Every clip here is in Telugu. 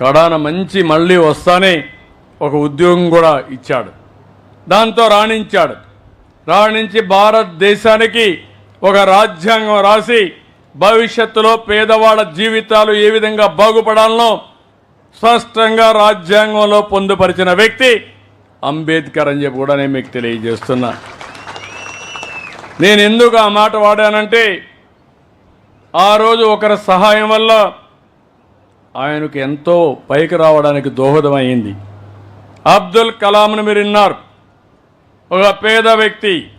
కడాన మంచి మళ్ళీ వస్తానే ఒక ఉద్యోగం కూడా ఇచ్చాడు. దాంతో రాణించాడు. రాణించి భారతదేశానికి ఒక రాజ్యాంగం రాసి భవిష్యత్తులో పేదవాళ్ళ జీవితాలు ఏ విధంగా బాగుపడాలనో స్పష్టంగా రాజ్యాంగంలో పొందుపరిచిన వ్యక్తి అంబేద్కర్ అని చెప్పి కూడా నేను మీకు తెలియజేస్తున్నా. నేను ఎందుకు ఆ మాట వాడానంటే ఆ రోజు ఒకరి సహాయం వల్ల ఆయనకు ఎంతో పైకి రావడానికి దోహదమైంది. అబ్దుల్ కలాంను మీరు విన్నారు. ఒక పేద వ్యక్తి.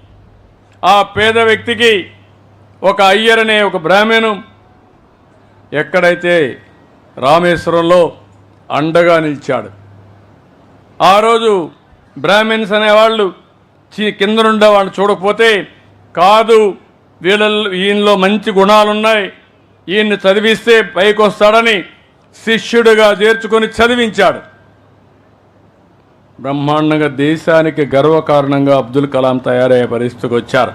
ఆ పేద వ్యక్తికి ఒక అయ్యర్ అనే ఒక బ్రాహ్మణు. ఎక్కడైతే రామేశ్వరంలో అండగా నిలిచాడు. ఆ రోజు బ్రాహ్మిన్స్ అనేవాళ్ళు చి- కింద నుండే వాళ్ళు చూడకపోతే కాదు వీళ్ళల్లో ఈయనలో మంచి గుణాలున్నాయి. ఈయన్ని చదివిస్తే పైకి వస్తాడని శిష్యుడిగా చేర్చుకొని చదివించాడు. బ్రహ్మాండంగా దేశానికి గర్వకారణంగా అబ్దుల్ కలాం తయారయ్యే పరిస్థితికి వచ్చారు.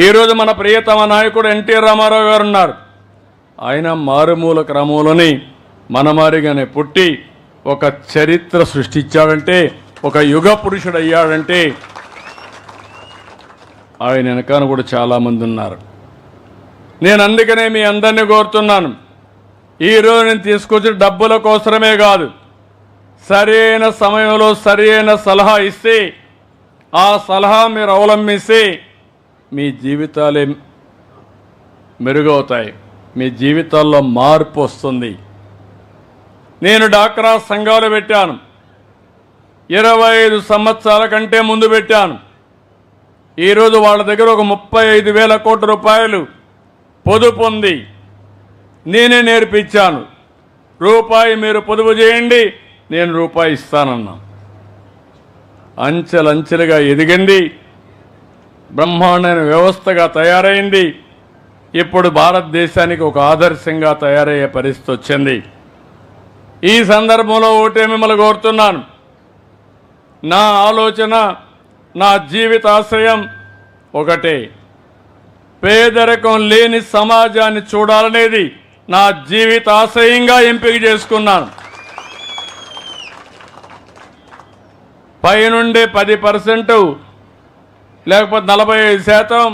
ఈరోజు మన ప్రియతమ నాయకుడు ఎన్టీ రామారావు గారు ఉన్నారు. ఆయన మారుమూల క్రమంలోని మనమారిగానే పుట్టి ఒక చరిత్ర సృష్టించాడంటే ఒక యుగ పురుషుడు అయ్యాడంటే ఆయన వెనకాన కూడా చాలామంది ఉన్నారు. నేను అందుకనే మీ అందరినీ కోరుతున్నాను. ఈరోజు నేను తీసుకొచ్చిన డబ్బుల కోసమే కాదు. సరైన సమయంలో సరైన సలహా ఇస్తే ఆ సలహా మీరు అవలంబిస్తే మీ జీవితాలే మెరుగవుతాయి. మీ జీవితాల్లో మార్పు వస్తుంది. నేను డాక్రా సంఘాలు పెట్టాను. ఇరవై ఐదు సంవత్సరాల కంటే ముందు పెట్టాను. ఈరోజు వాళ్ళ దగ్గర ఒక ముప్పై ఐదు వేల కోట్ల రూపాయలు పొదుపు ఉంది. నేనే నేర్పించాను. రూపాయి మీరు పొదుపు చేయండి నేను రూపాయి ఇస్తానన్నా. అంచెలంచెలుగా ఎదిగింది. బ్రహ్మాండమైన వ్యవస్థగా తయారైంది. ఇప్పుడు భారతదేశానికి ఒక ఆదర్శంగా తయారయ్యే పరిస్థితి వచ్చింది. ఈ సందర్భంలో ఒకటే మిమ్మల్ని కోరుతున్నాను. నా ఆలోచన నా జీవితాశ్రయం ఒకటే. పేదరికం లేని సమాజాన్ని చూడాలనేది నా జీవిత ఆశయంగా ఎంపిక చేసుకున్నాను. పైనుండి పది పర్సెంట్ లేకపోతే నలభై ఐదు శాతం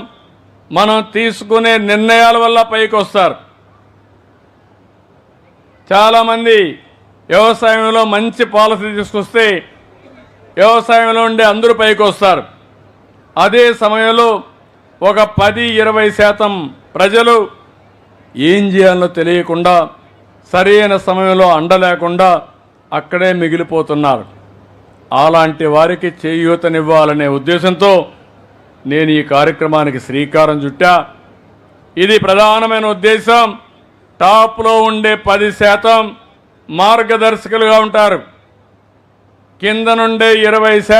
మనం తీసుకునే నిర్ణయాల వల్ల పైకి వస్తారు. చాలామంది వ్యవసాయంలో మంచి పాలసీ తీసుకొస్తే వ్యవసాయంలో ఉండే అందరూ పైకి వస్తారు. అదే సమయంలో ఒక పది ఇరవై శాతం ప్రజలు ఏం చేయాలో తెలియకుండా సరైన సమయంలో అండ లేకుండా అక్కడే మిగిలిపోతున్నారు. అలాంటి వారికి చేయూతనివ్వాలనే ఉద్దేశంతో నేను ఈ కార్యక్రమానికి శ్రీకారం చుట్టా. ఇది ప్రధానమైన ఉద్దేశం. టాప్లో ఉండే పది శాతం మార్గదర్శకులుగా ఉంటారు. కింద నుండే ఇరవై శాతం